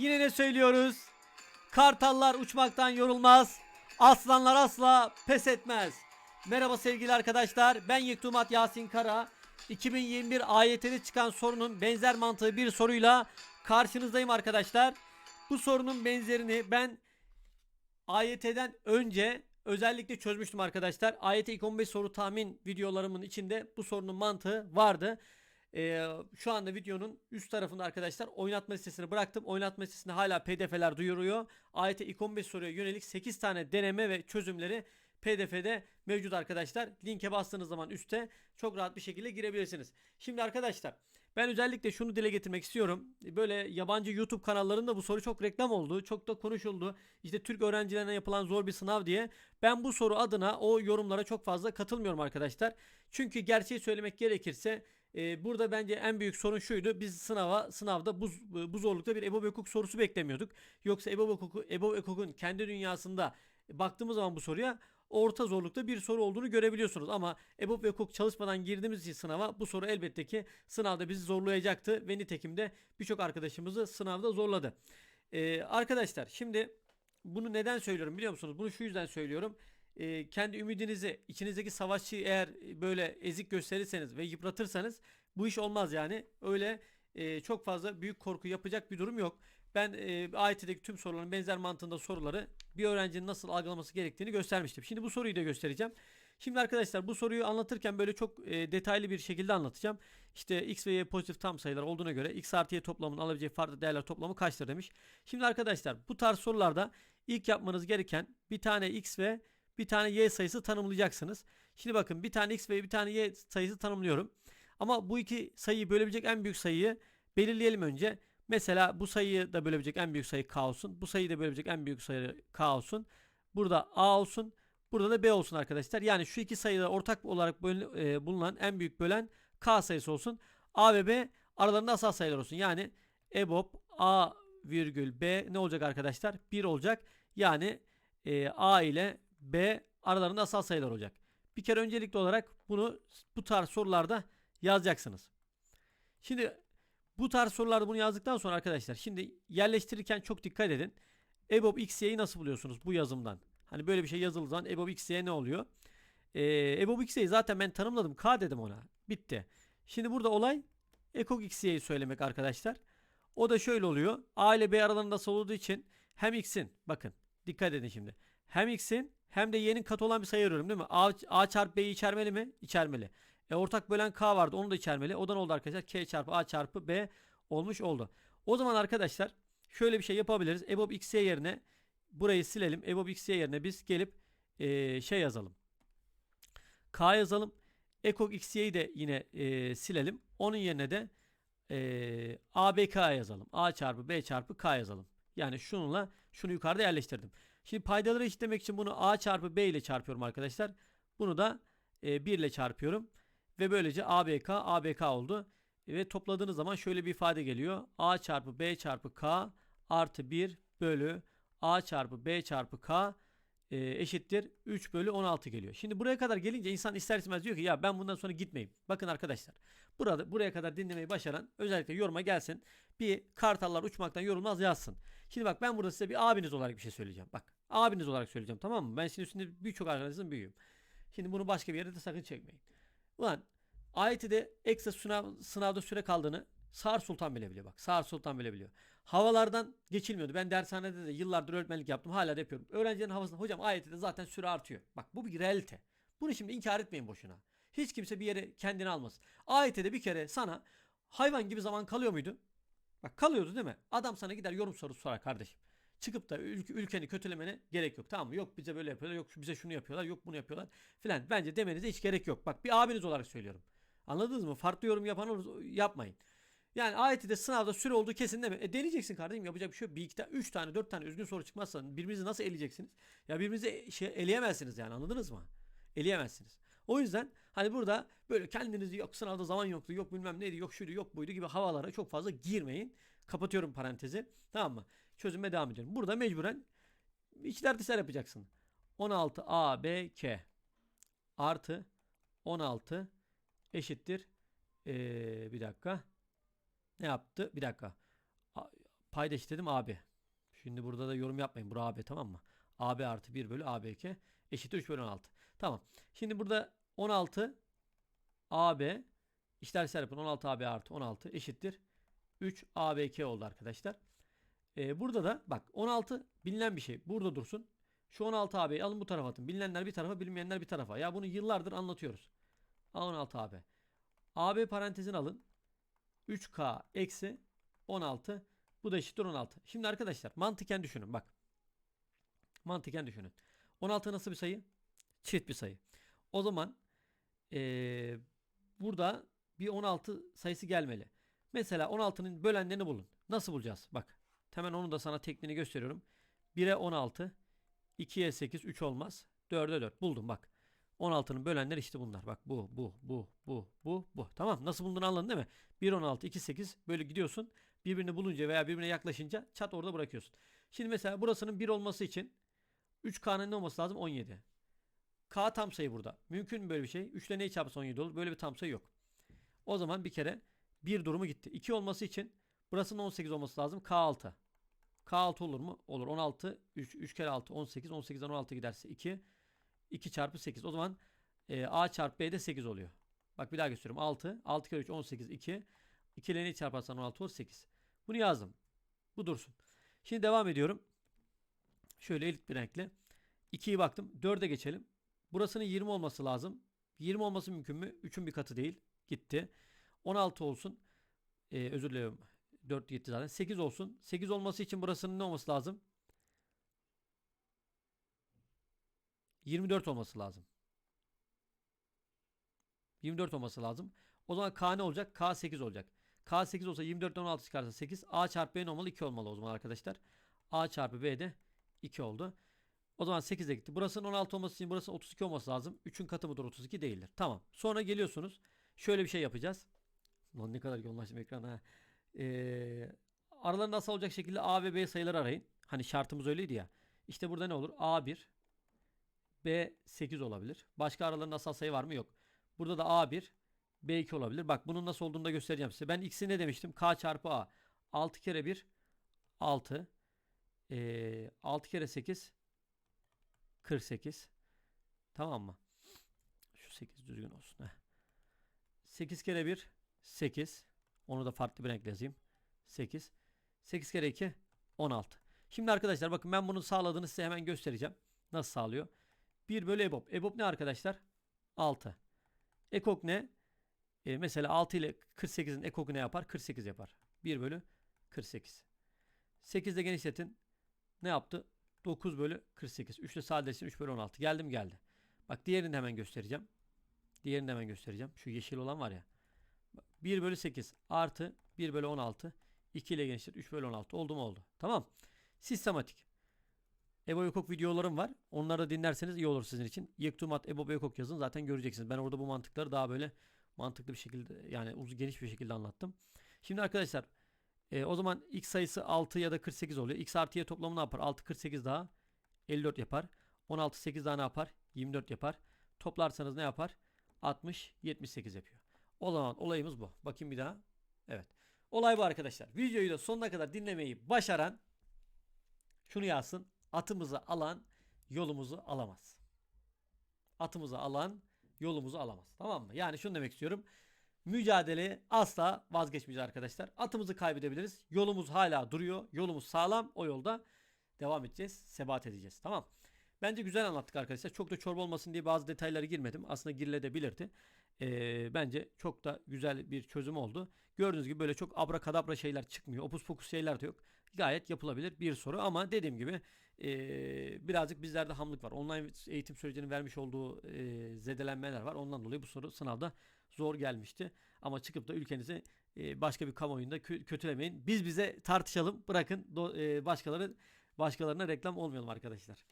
Yine ne söylüyoruz? Kartallar uçmaktan yorulmaz. Aslanlar asla pes etmez. Merhaba sevgili arkadaşlar. Ben Yektumat Yasin Kara. 2021 AYT'de çıkan sorunun benzer mantığı bir soruyla karşınızdayım arkadaşlar. Bu sorunun benzerini ben AYT'den önce özellikle çözmüştüm arkadaşlar. AYT ilk 15 soru tahmin videolarımın içinde bu sorunun mantığı vardı. Ee, şu anda videonun üst tarafında arkadaşlar oynatma listesini bıraktım. Oynatma listesinde hala pdf'ler duyuruyor. AYT ilk 15 soruya yönelik 8 tane deneme ve çözümleri pdf'de mevcut arkadaşlar. Linke bastığınız zaman üstte çok rahat bir şekilde girebilirsiniz. Şimdi arkadaşlar ben özellikle şunu dile getirmek istiyorum. Böyle yabancı YouTube kanallarında bu soru çok reklam oldu. Çok da konuşuldu. İşte Türk öğrencilerine yapılan zor bir sınav diye. Ben bu soru adına o yorumlara çok fazla katılmıyorum arkadaşlar. Çünkü gerçeği söylemek gerekirse e, burada bence en büyük sorun şuydu. Biz sınava sınavda bu, bu zorlukta bir EBOB hukuk sorusu beklemiyorduk. Yoksa EBOB hukukun kendi dünyasında baktığımız zaman bu soruya orta zorlukta bir soru olduğunu görebiliyorsunuz. Ama EBOB ve hukuk çalışmadan girdiğimiz için sınava bu soru elbette ki sınavda bizi zorlayacaktı ve nitekim de birçok arkadaşımızı sınavda zorladı. Ee, arkadaşlar şimdi bunu neden söylüyorum biliyor musunuz? Bunu şu yüzden söylüyorum. Ee, kendi ümidinizi, içinizdeki savaşçıyı eğer böyle ezik gösterirseniz ve yıpratırsanız bu iş olmaz yani. Öyle e, çok fazla büyük korku yapacak bir durum yok. Ben e, AYT'deki tüm soruların benzer mantığında soruları bir öğrencinin nasıl algılaması gerektiğini göstermiştim. Şimdi bu soruyu da göstereceğim. Şimdi arkadaşlar bu soruyu anlatırken böyle çok e, detaylı bir şekilde anlatacağım. İşte x ve y pozitif tam sayılar olduğuna göre x artı y toplamının alabileceği farklı değerler toplamı kaçtır demiş. Şimdi arkadaşlar bu tarz sorularda ilk yapmanız gereken bir tane x ve bir tane y sayısı tanımlayacaksınız. Şimdi bakın bir tane x ve bir tane y sayısı tanımlıyorum. Ama bu iki sayıyı bölebilecek en büyük sayıyı belirleyelim önce. Mesela bu sayıyı da bölebilecek en büyük sayı k olsun. Bu sayıyı da bölebilecek en büyük sayı k olsun. Burada a olsun. Burada da b olsun arkadaşlar. Yani şu iki sayıda ortak olarak e, bulunan en büyük bölen k sayısı olsun. a ve b aralarında asal sayılar olsun. Yani EBOB a virgül b ne olacak arkadaşlar? 1 olacak. Yani e, a ile b aralarında asal sayılar olacak. Bir kere öncelikli olarak bunu bu tarz sorularda yazacaksınız. Şimdi bu tarz sorularda bunu yazdıktan sonra arkadaşlar şimdi yerleştirirken çok dikkat edin. EBOB XY'yi nasıl buluyorsunuz bu yazımdan? Hani böyle bir şey yazıldığı zaman EBOB XY ne oluyor? Ee, EBOB XY'yi zaten ben tanımladım. K dedim ona. Bitti. Şimdi burada olay EKOK XY'yi söylemek arkadaşlar. O da şöyle oluyor. A ile B aralarında nasıl olduğu için hem X'in bakın dikkat edin şimdi. Hem X'in hem de Y'nin katı olan bir sayı arıyorum değil mi? A, A çarpı B'yi içermeli mi? İçermeli. E ortak bölen K vardı. Onu da içermeli. O da ne oldu arkadaşlar? K çarpı A çarpı B olmuş oldu. O zaman arkadaşlar şöyle bir şey yapabiliriz. EBOB XY yerine burayı silelim. EBOB XY yerine biz gelip e, şey yazalım. K yazalım. EKOK XY'yi de yine e, silelim. Onun yerine de e, ABK yazalım. A çarpı B çarpı K yazalım. Yani şununla şunu yukarıda yerleştirdim. Şimdi paydaları eşitlemek için bunu A çarpı B ile çarpıyorum arkadaşlar. Bunu da e, 1 ile çarpıyorum. Ve böylece ABK ABK oldu. Ve topladığınız zaman şöyle bir ifade geliyor. A çarpı B çarpı K artı 1 bölü A çarpı B çarpı K e, eşittir 3 bölü 16 geliyor. Şimdi buraya kadar gelince insan ister istemez diyor ki ya ben bundan sonra gitmeyeyim. Bakın arkadaşlar burada buraya kadar dinlemeyi başaran özellikle yoruma gelsin. Bir kartallar uçmaktan yorulmaz yazsın. Şimdi bak ben burada size bir abiniz olarak bir şey söyleyeceğim. Bak abiniz olarak söyleyeceğim tamam mı? Ben şimdi üstünde birçok arkadaşınızın büyüğüm. Şimdi bunu başka bir yerde de sakın çekmeyin. Ulan AYT'de ekstra sınav, sınavda süre kaldığını Sağır Sultan bile biliyor bak. Sağır Sultan bile biliyor. Havalardan geçilmiyordu. Ben dershanede de yıllardır öğretmenlik yaptım. Hala da yapıyorum. Öğrencilerin havasında hocam AYT'de zaten süre artıyor. Bak bu bir realite. Bunu şimdi inkar etmeyin boşuna. Hiç kimse bir yere kendini almasın. AYT'de bir kere sana hayvan gibi zaman kalıyor muydu? Bak kalıyordu değil mi? Adam sana gider yorum sorusu sorar kardeşim. Çıkıp da ülke, ülkeni kötülemene gerek yok. Tamam mı? Yok bize böyle yapıyorlar. Yok bize şunu yapıyorlar. Yok bunu yapıyorlar. Filan. Bence demenize hiç gerek yok. Bak bir abiniz olarak söylüyorum. Anladınız mı? Farklı yorum yapan yapmayın. Yani AYT'de sınavda süre olduğu kesin değil mi? E deneyeceksin kardeşim yapacak bir şey yok. Bir iki tane, üç tane, dört tane üzgün soru çıkmazsa birbirinizi nasıl eleyeceksiniz? Ya birbirinizi şey eleyemezsiniz yani anladınız mı? Eleyemezsiniz. O yüzden hani burada böyle kendinizi yok sınavda zaman yoktu, yok bilmem neydi, yok şuydu, yok buydu gibi havalara çok fazla girmeyin. Kapatıyorum parantezi. Tamam mı? Çözüme devam ediyorum. Burada mecburen içler dışlar yapacaksın. 16 A, B, K artı 16 eşittir. Ee, bir dakika. Ne yaptı? Bir dakika. Payda eşitledim AB. Şimdi burada da yorum yapmayın. Bura AB tamam mı? AB artı 1 bölü AB2 eşittir 3 bölü 16. Tamam. Şimdi burada 16 AB işler yapın 16 AB artı 16 eşittir 3 AB2 oldu arkadaşlar. Ee, burada da bak 16 bilinen bir şey. Burada dursun. Şu 16 AB'yi alın bu tarafa atın. Bilinenler bir tarafa bilinmeyenler bir tarafa. Ya bunu yıllardır anlatıyoruz. A 16 AB. AB parantezini alın. 3K eksi 16. Bu da eşittir 16. Şimdi arkadaşlar mantıken düşünün bak. Mantıken düşünün. 16 nasıl bir sayı? Çift bir sayı. O zaman ee, burada bir 16 sayısı gelmeli. Mesela 16'nın bölenlerini bulun. Nasıl bulacağız? Bak. Hemen onu da sana tekniğini gösteriyorum. 1'e 16, 2'ye 8, 3 olmaz. 4'e 4. Buldum bak. 16'nın bölenleri işte bunlar. Bak bu, bu, bu, bu, bu, bu. Tamam. Nasıl bulunduğunu anladın değil mi? 1, 16, 2, 8 böyle gidiyorsun. Birbirini bulunca veya birbirine yaklaşınca çat orada bırakıyorsun. Şimdi mesela burasının 1 olması için 3K'nın ne olması lazım? 17. K tam sayı burada. Mümkün mü böyle bir şey? 3 ile neyi çarpsa 17 olur? Böyle bir tam sayı yok. O zaman bir kere bir durumu gitti. 2 olması için burasının 18 olması lazım. K6. K6 olur mu? Olur. 16. 3, 3 kere 6 18. 18'den 16 giderse 2. 2 çarpı 8. O zaman e, A çarpı B de 8 oluyor. Bak bir daha gösteriyorum. 6. 6 kere 3 18. 2. 2 ile neyi çarparsan 16 olur? 8. Bunu yazdım. Bu dursun. Şimdi devam ediyorum. Şöyle elit bir renkle. 2'yi baktım. 4'e geçelim. Burasının 20 olması lazım. 20 olması mümkün mü? 3'ün bir katı değil. Gitti. 16 olsun. Ee, özür dilerim. 4 gitti zaten. 8 olsun. 8 olması için burasının ne olması lazım? 24 olması lazım. 24 olması lazım. O zaman K ne olacak? K 8 olacak. K 8 olsa 24'ten 16 çıkarsa 8. A çarpı B ne olmalı? 2 olmalı o zaman arkadaşlar. A çarpı B de 2 oldu. O zaman 8 de gitti. Burasının 16 olması için burası 32 olması lazım. 3'ün katı mıdır 32 değildir. Tamam. Sonra geliyorsunuz. Şöyle bir şey yapacağız. Lan ne kadar yoğunlaştım ekrana. Ee, aralarında asal olacak şekilde A ve B sayıları arayın. Hani şartımız öyleydi ya. İşte burada ne olur? A1 B8 olabilir. Başka aralarında asal sayı var mı? Yok. Burada da A1 B2 olabilir. Bak bunun nasıl olduğunu da göstereceğim size. Ben x'i ne demiştim? K çarpı A. 6 kere 1 6 ee, 6 kere 8 48 Tamam mı? Şu 8 düzgün olsun. Heh. 8 kere 1 8 Onu da farklı bir renkle yazayım. 8 8 kere 2 16 Şimdi arkadaşlar bakın ben bunu sağladığını size hemen göstereceğim. Nasıl sağlıyor? 1 bölü EBOB. EBOB ne arkadaşlar? 6. Ekok ne? E, mesela 6 ile 48'in ekoku ne yapar? 48 yapar. 1 bölü 48. 8 ile genişletin. Ne yaptı? 9 bölü 48. 3 ile sadeleşsin 3 bölü 16. Geldim geldi. Bak diğerini de hemen göstereceğim. Diğerini de hemen göstereceğim. Şu yeşil olan var ya. 1 bölü 8 artı 1 bölü 16. 2 ile genişlet 3 bölü 16. Oldu mu oldu. Tamam. Sistematik. Ebo Ekok videolarım var. Onları da dinlerseniz iyi olur sizin için. Yektumat Ebo Ekok yazın zaten göreceksiniz. Ben orada bu mantıkları daha böyle mantıklı bir şekilde yani uz geniş bir şekilde anlattım. Şimdi arkadaşlar e, o zaman x sayısı 6 ya da 48 oluyor. x artı y toplamı ne yapar? 6 48 daha 54 yapar. 16 8 daha ne yapar? 24 yapar. Toplarsanız ne yapar? 60 78 yapıyor. O zaman olayımız bu. Bakayım bir daha. Evet. Olay bu arkadaşlar. Videoyu da sonuna kadar dinlemeyi başaran şunu yazsın. Atımızı alan yolumuzu alamaz. Atımızı alan yolumuzu alamaz. Tamam mı? Yani şunu demek istiyorum. Mücadele asla vazgeçmeyeceğiz arkadaşlar. Atımızı kaybedebiliriz. Yolumuz hala duruyor. Yolumuz sağlam. O yolda devam edeceğiz. Sebat edeceğiz. Tamam. Bence güzel anlattık arkadaşlar. Çok da çorba olmasın diye bazı detaylara girmedim. Aslında girilebilirdi. Ee, bence çok da güzel bir çözüm oldu. Gördüğünüz gibi böyle çok abrakadabra şeyler çıkmıyor. Opus pokus şeyler de yok. Gayet yapılabilir bir soru ama dediğim gibi e, birazcık bizlerde hamlık var. Online eğitim sürecinin vermiş olduğu e, zedelenmeler var. Ondan dolayı bu soru sınavda zor gelmişti. Ama çıkıp da ülkenizi e, başka bir kamuoyunda kö- kötülemeyin. Biz bize tartışalım. Bırakın e, başkaları başkalarına reklam olmayalım arkadaşlar.